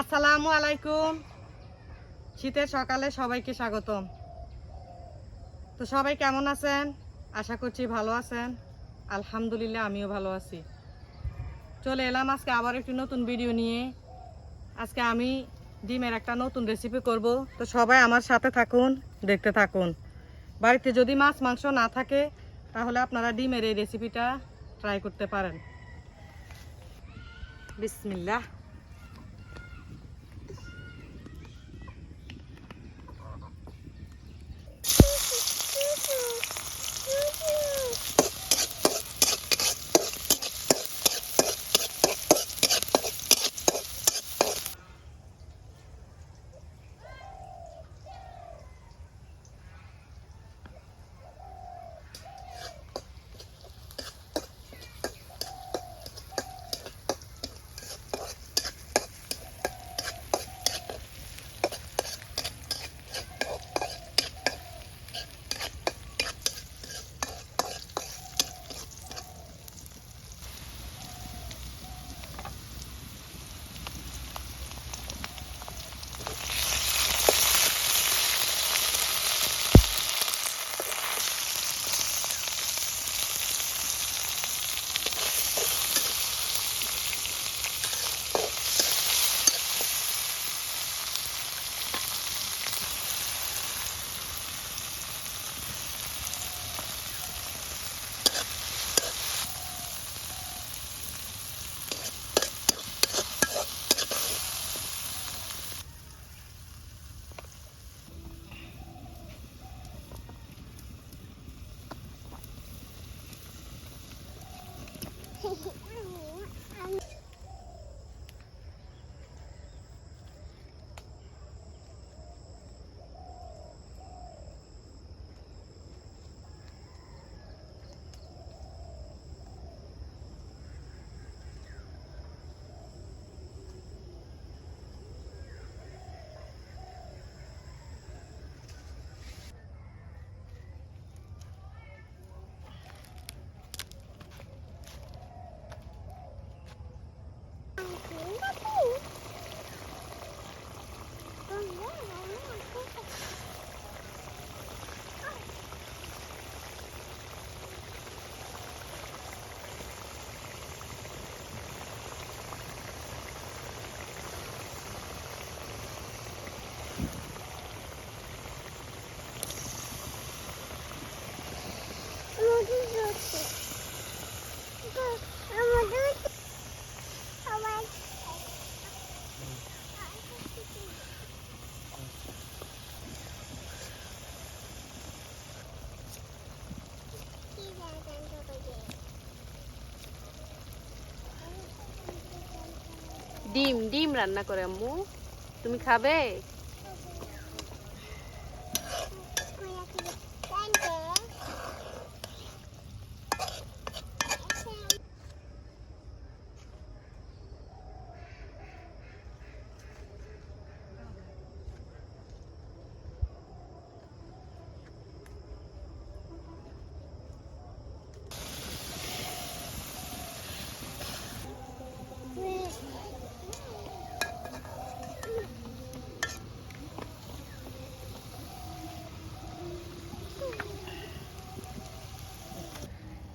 আসসালামু আলাইকুম। শীতের সকালে সবাইকে স্বাগতম। তো সবাই কেমন আছেন? আশা করছি ভালো আছেন। আলহামদুলিল্লাহ আমিও ভালো আছি। চলে এলাম আজকে আবার একটি নতুন ভিডিও নিয়ে। আজকে আমি ডিমের একটা নতুন রেসিপি করব। তো সবাই আমার সাথে থাকুন, দেখতে থাকুন। বাড়িতে যদি মাছ, মাংস না থাকে, তাহলে আপনারা ডিমের এই রেসিপিটা ট্রাই করতে পারেন। বিসমিল্লাহ। 我爱你，爱。ডিম ডিম রান্না করে আম্মু। তুমি খাবে?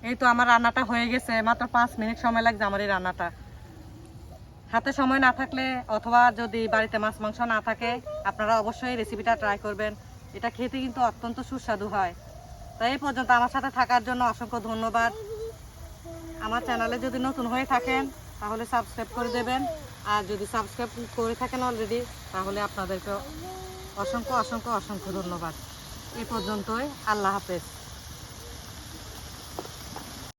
এই তো আমার রান্নাটা হয়ে গেছে, মাত্র পাঁচ মিনিট সময় লাগছে আমার এই রান্নাটা। হাতে সময় না থাকলে অথবা যদি বাড়িতে মাছ মাংস না থাকে, আপনারা অবশ্যই রেসিপিটা ট্রাই করবেন। এটা খেতে কিন্তু অত্যন্ত সুস্বাদু হয়। তাই এই পর্যন্ত আমার সাথে থাকার জন্য অসংখ্য ধন্যবাদ। আমার চ্যানেলে যদি নতুন হয়ে থাকেন, তাহলে সাবস্ক্রাইব করে দেবেন। আর যদি সাবস্ক্রাইব করে থাকেন অলরেডি তাহলে আপনাদেরকে অসংখ্য অসংখ্য অসংখ্য ধন্যবাদ। এই পর্যন্তই, আল্লাহ হাফেজ।